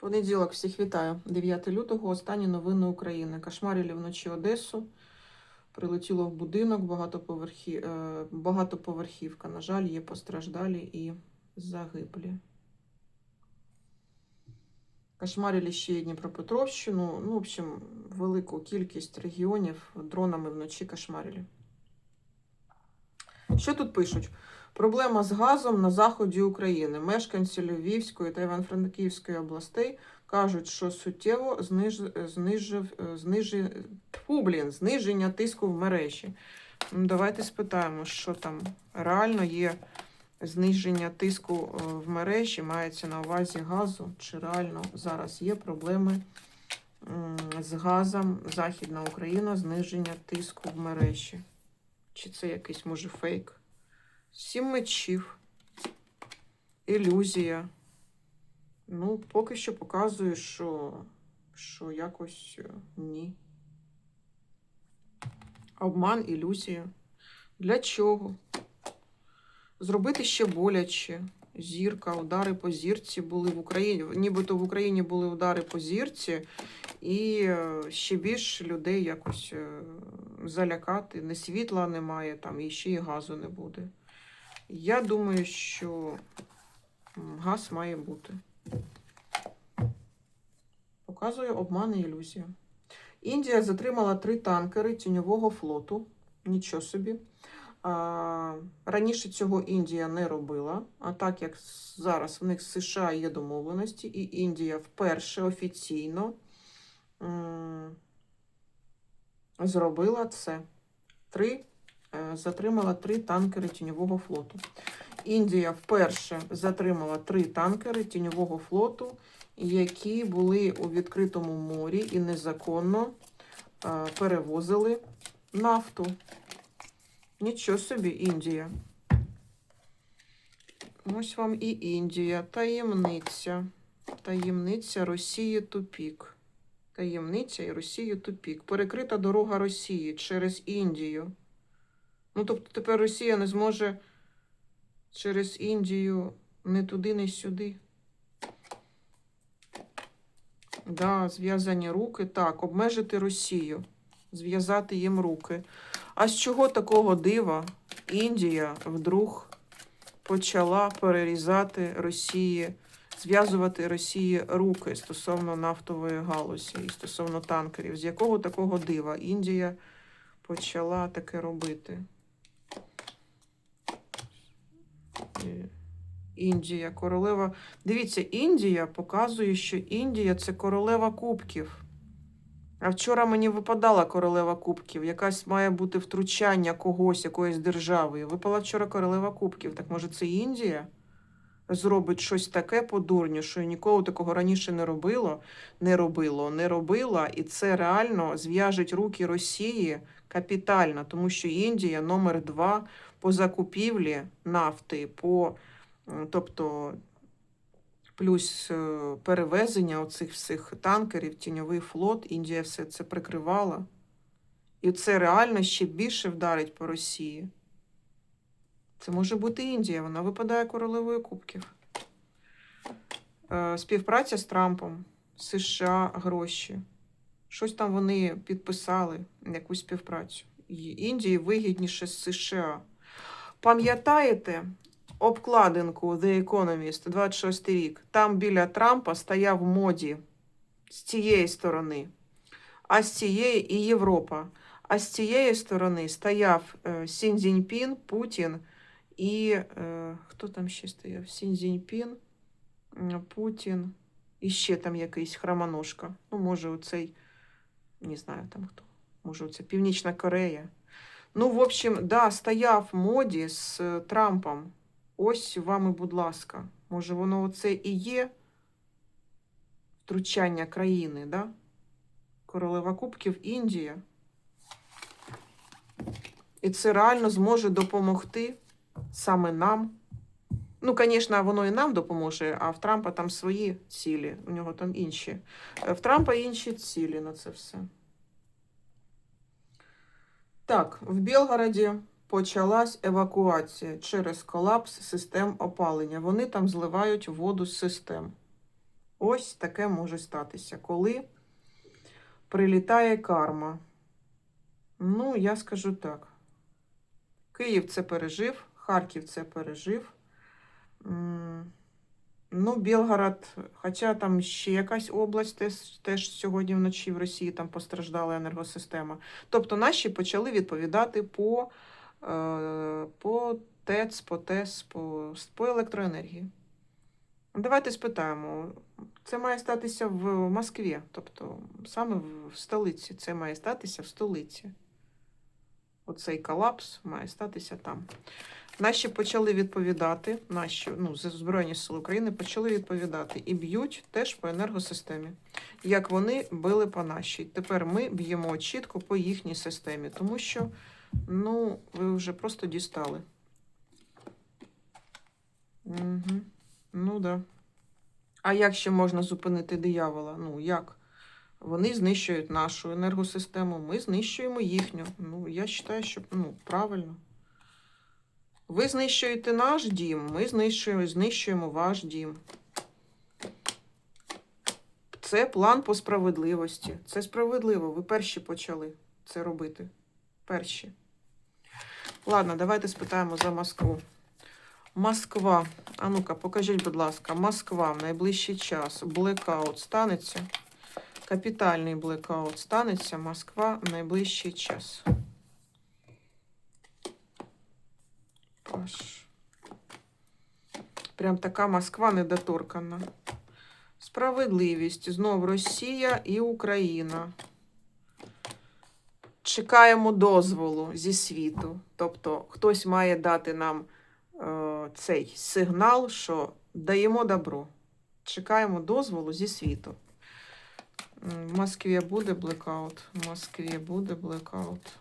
Понеділок всіх вітаю. 9 лютого. Останні новини України. Кошмарили вночі Одесу. Прилетіло в будинок, багатоповерхі... е, багатоповерхівка. На жаль, є постраждалі і загиблі. Кошмарили ще й Дніпропетровщину. Ну, в общем, велику кількість регіонів дронами вночі кошмарили. Що тут пишуть? Проблема з газом на заході України. Мешканці Львівської та Івано-Франківської областей кажуть, що суттєво зниж... знижив... знижи... Фу, блін, зниження тиску в мережі. Ну, давайте спитаємо, що там реально є зниження тиску е, в мережі, мається на увазі газу, чи реально зараз є проблеми з газом Західна Україна, зниження тиску в мережі. Чи це якийсь може фейк? Сім мечів. Ілюзія. Ну, поки що показує, що, що якось е, ні. Обман, ілюзія. Для чого? Зробити ще боляче. Зірка, удари по зірці були в Україні. Нібито в Україні були удари по зірці, і е, ще більше людей якось е, залякати. Не світла немає, там і ще й газу не буде. Я думаю, що газ має бути. Показує обман і ілюзія. Індія затримала три танкери тіньового флоту. Нічого собі. А, раніше цього Індія не робила. А так як зараз в них з США є домовленості, і Індія вперше офіційно м, зробила це. Три затримала три танкери тіньового флоту. Індія вперше затримала три танкери тіньового флоту, які були у відкритому морі і незаконно е, перевозили нафту. Нічого собі, Індія. Ось вам і Індія. Таємниця. Таємниця Росії тупік. Таємниця і Росії тупік. Перекрита дорога Росії через Індію. Ну, тобто тепер Росія не зможе через Індію не туди, не сюди. Да, зв'язані руки. Так, обмежити Росію. Зв'язати їм руки. А з чого такого дива Індія вдруг почала перерізати Росії, зв'язувати Росії руки стосовно нафтової галузі і стосовно танкерів? З якого такого дива Індія почала таке робити? Е, Індія, королева. Дивіться, Індія показує, що Індія це королева кубків. А вчора мені випадала королева кубків. Якась має бути втручання когось, якоїсь держави. Випала вчора королева кубків. Так може це Індія зробить щось таке по дурню, що ніколи такого раніше не робило, не робило, не робила, і це реально зв'яжить руки Росії капітально, тому що Індія номер два по закупівлі нафти, по, тобто плюс е, перевезення оцих всіх танкерів, тіньовий флот, Індія все це прикривала. І це реально ще більше вдарить по Росії. Це може бути Індія, вона випадає королевою кубків. Е, Співпраця з Трампом, США, гроші. Щось там вони підписали, якусь співпрацю. Індії вигідніше з США. Пам'ятаєте обкладинку The Economist 26 рік? Там біля Трампа стояв моді з цієї сторони, а з цієї і Європа. А з цієї сторони стояв е, Сін Цзіньпін, Путін і е, хто там ще стояв? Сін Цзіньпін, Путін і ще там якийсь храмоножка. Ну, може, оцей, не знаю там хто. Може, оце Північна Корея. Ну, в общем, да, стояв моді з е, Трампом. Ось вам і, будь ласка. Може, воно оце і є втручання країни, да? Королева Кубків Індія. І це реально зможе допомогти саме нам. Ну, звісно, воно і нам допоможе, а в Трампа там свої цілі, у нього там інші. Е, В Трампа інші цілі на це все. Так, в Білгороді почалась евакуація через колапс систем опалення. Вони там зливають воду з систем. Ось таке може статися, коли прилітає карма. Ну, я скажу так. Київ це пережив, Харків це пережив. Ну, Білгород, хоча там ще якась область теж сьогодні вночі в Росії там постраждала енергосистема. Тобто наші почали відповідати по, е, по ТЕЦ, по ТЕС, по, по електроенергії. Давайте спитаємо. Це має статися в Москві, тобто саме в столиці. Це має статися в столиці. Оцей колапс має статися там. Наші почали відповідати, наші ну, Збройні Сили України почали відповідати і б'ють теж по енергосистемі, як вони били по нашій. Тепер ми б'ємо чітко по їхній системі, тому що ну, ви вже просто дістали. Угу. Ну да. А як ще можна зупинити диявола? Ну як? Вони знищують нашу енергосистему, ми знищуємо їхню. Ну, я вважаю, що ну, правильно. Ви знищуєте наш дім, ми знищуємо, знищуємо ваш дім. Це план по справедливості. Це справедливо. Ви перші почали це робити. Перші. Ладно, давайте спитаємо за Москву. Москва. А ну-ка, покажіть, будь ласка, Москва в найближчий час. Блекаут станеться. Капітальний блекаут станеться. Москва в найближчий час. Паш. Прям така Москва недоторкана. Справедливість. Знов Росія і Україна. Чекаємо дозволу зі світу. Тобто хтось має дати нам е, цей сигнал, що даємо добро. Чекаємо дозволу зі світу. В Москві буде блекаут. В Москві буде блекаут.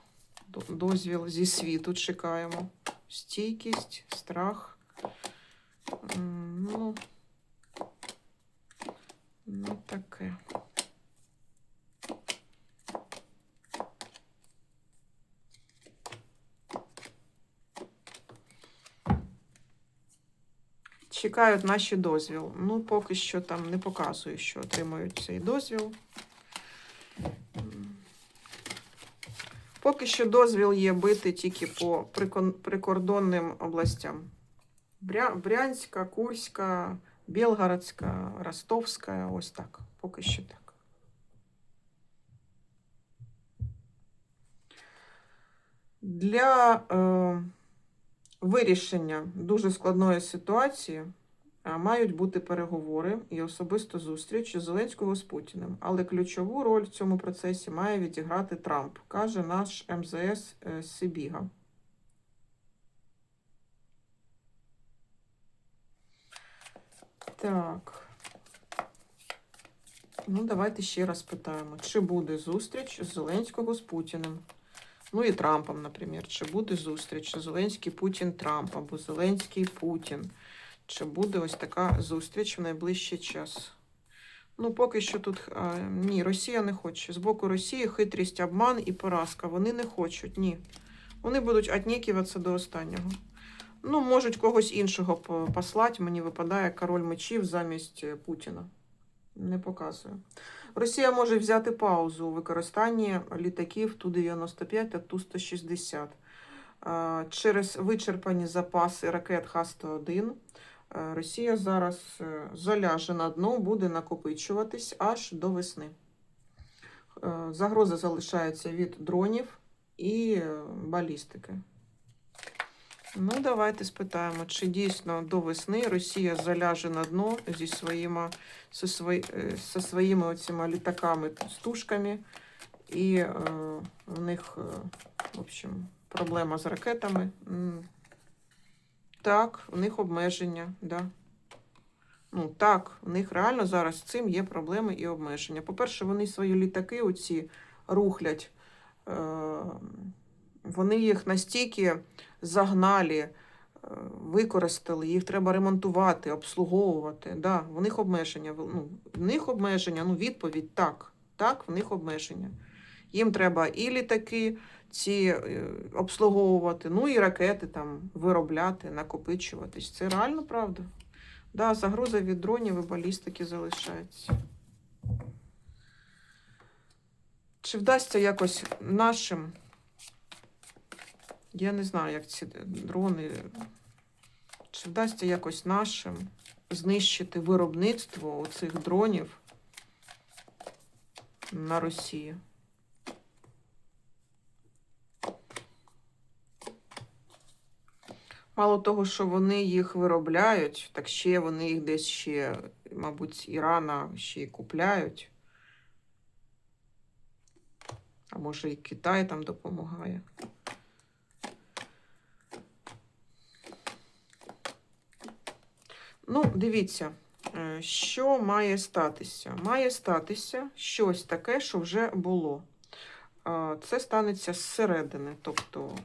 До- Дозвіл зі світу чекаємо. Стійкість, страх. Ну, ну таке. Чекають наші дозвіл. Ну, поки що там не показує, що отримують цей дозвіл. Поки що дозвіл є бити тільки по прикордонним областям. Бря... Брянська, Курська, Білгородська, Ростовська. Ось так. Поки що так. Для е, вирішення дуже складної ситуації мають бути переговори і особисто зустріч Зеленського з Путіним. Але ключову роль в цьому процесі має відіграти Трамп, каже наш МЗС е, Сибіга. Так. Ну, давайте ще раз питаємо, чи буде зустріч Зеленського з Путіним? Ну і Трампом, наприклад. Чи буде зустріч Зеленський Путін Трамп або Зеленський Путін? Чи буде ось така зустріч в найближчий час? Ну, поки що тут а, ні, Росія не хоче. З боку Росії хитрість, обман і поразка. Вони не хочуть, ні. Вони будуть отнікуватися до останнього. Ну, можуть когось іншого послати. Мені випадає король мечів замість е, Путіна. Не показує. Росія може взяти паузу у використанні літаків Ту-95 та Ту-160. Е, Через вичерпані запаси ракет Х-101 е, Росія зараз е, заляже на дно, буде накопичуватись аж до весни. Е, Загроза залишається від дронів і е, балістики. Ну, давайте спитаємо, чи дійсно до весни Росія заляже на дно зі своїми, зі свої, е, зі своїми оціма літаками стушками, і е, в них, е, в общем, проблема з ракетами. Так, в них обмеження, да. Ну так, в них реально зараз з цим є проблеми і обмеження. По-перше, вони свої літаки оці рухлять. Е, вони їх настільки загналі, е, використали, їх треба ремонтувати, обслуговувати. Да, в них обмеження. Ну, в них обмеження, ну, відповідь так. Так, в них обмеження. Їм треба і літаки ці е, обслуговувати, ну і ракети там виробляти, накопичуватись. Це реально правда. Да, загроза від дронів і балістики залишається. Чи вдасться якось нашим? Я не знаю, як ці дрони. Чи вдасться якось нашим знищити виробництво цих дронів на Росії? Мало того, що вони їх виробляють, так ще вони їх десь ще, мабуть, Ірана ще й купляють. А може і Китай там допомагає. Ну, дивіться, е, що має статися? Має статися щось таке, що вже було. Це станеться зсередини, тобто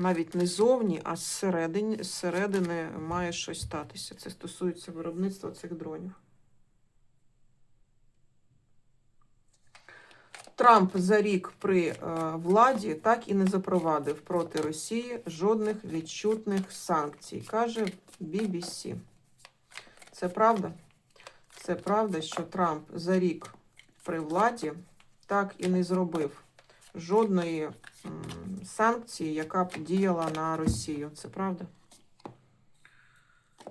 навіть не зовні, а зсередини, зсередини має щось статися. Це стосується виробництва цих дронів. Трамп за рік при е, владі так і не запровадив проти Росії жодних відчутних санкцій, каже BBC. Це правда? Це правда, що Трамп за рік при владі так і не зробив жодної санкції, яка б діяла на Росію. Це правда?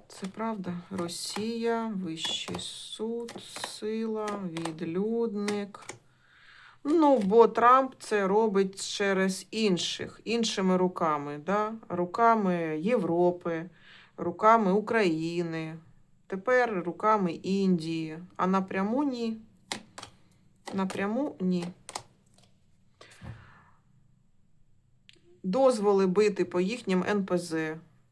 Це правда. Росія, Вищий суд, сила, відлюдник. Ну, бо Трамп це робить через інших, іншими руками, да? руками Європи, руками України, тепер руками Індії, а напряму ні. Напряму ні. Дозволи бити по їхнім НПЗ,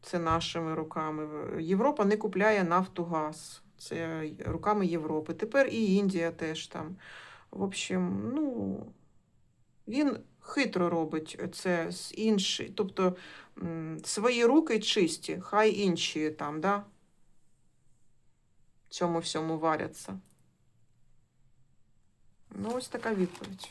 це нашими руками. Європа не купляє нафтогаз, це руками Європи. Тепер і Індія теж там. В общем, ну, він хитро робить це з іншої. Тобто свої руки чисті, хай інші там, да, цьому всьому варяться. Ну, ось така відповідь.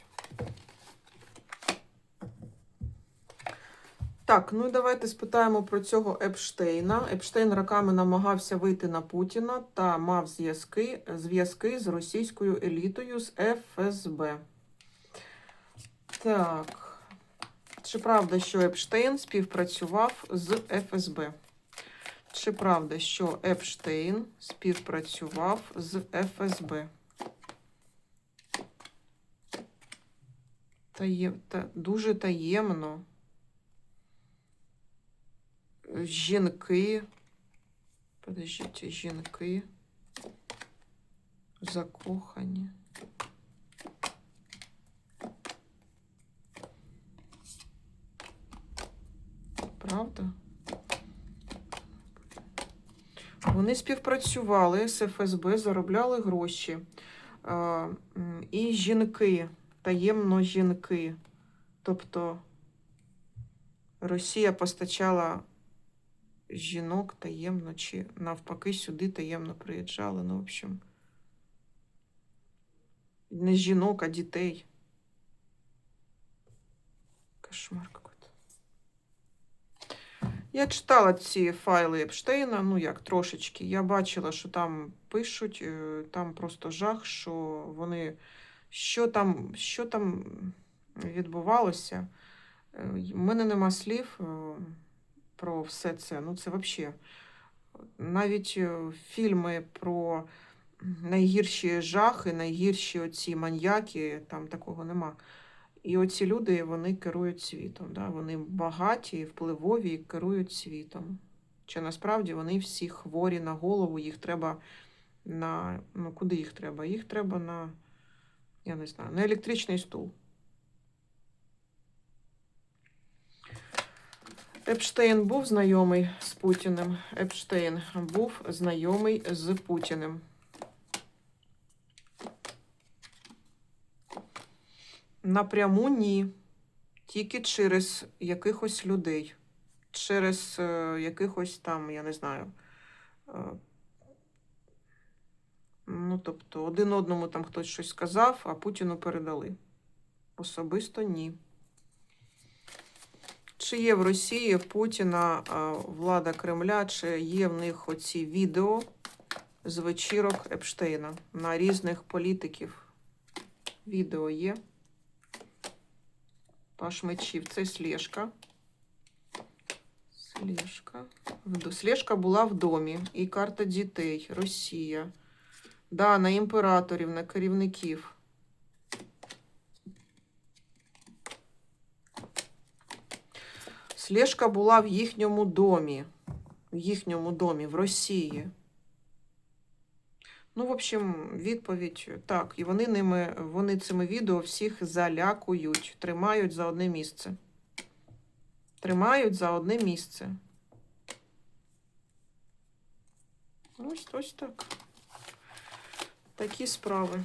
Так, ну і давайте спитаємо про цього Епштейна. Епштейн роками намагався вийти на Путіна та мав зв'язки, зв'язки з російською елітою з ФСБ. Так. Чи правда, що Епштейн співпрацював з ФСБ? Чи правда, що Епштейн співпрацював з ФСБ? Таєм, та, дуже таємно жінки. Подождіть, жінки. Закохані. Правда? Вони співпрацювали з ФСБ, заробляли гроші. І жінки, таємно жінки. Тобто Росія постачала жінок таємно, чи навпаки сюди таємно приїжджали. Ну, в общем, не жінок, а дітей. Кошмар какой-то. Я читала ці файли Епштейна, ну як трошечки. Я бачила, що там пишуть, е, там просто жах, що вони. Що там, що там відбувалося? Е, У мене нема слів. Про все це. Ну, це взагалі. Навіть е, фільми про найгірші жахи, найгірші оці маньяки, там такого нема. І оці люди вони керують світом. Да? Вони багаті, впливові і керують світом. Чи насправді вони всі хворі на голову, їх треба на. Ну, куди їх треба? Їх треба на, я не знаю, на електричний стул. Епштейн був знайомий з Путіним. Епштейн був знайомий з Путіним. Напряму ні. Тільки через якихось людей. Через е, якихось там, я не знаю. Е, ну, тобто, один одному там хтось щось сказав, а Путіну передали. Особисто ні. Чи є в Росії Путіна влада Кремля, чи є в них оці відео з вечірок Епштейна на різних політиків. Відео є. Паш мечів. Це Слєшка. Слєшка. Вд- була в домі. І карта дітей. Росія. Да, на імператорів, на керівників. Слєшка була в їхньому домі. В їхньому домі, в Росії. Ну, в общем, відповідь так. І вони ними, вони цими відео всіх залякують, тримають за одне місце. Тримають за одне місце. Ось ось так. Такі справи.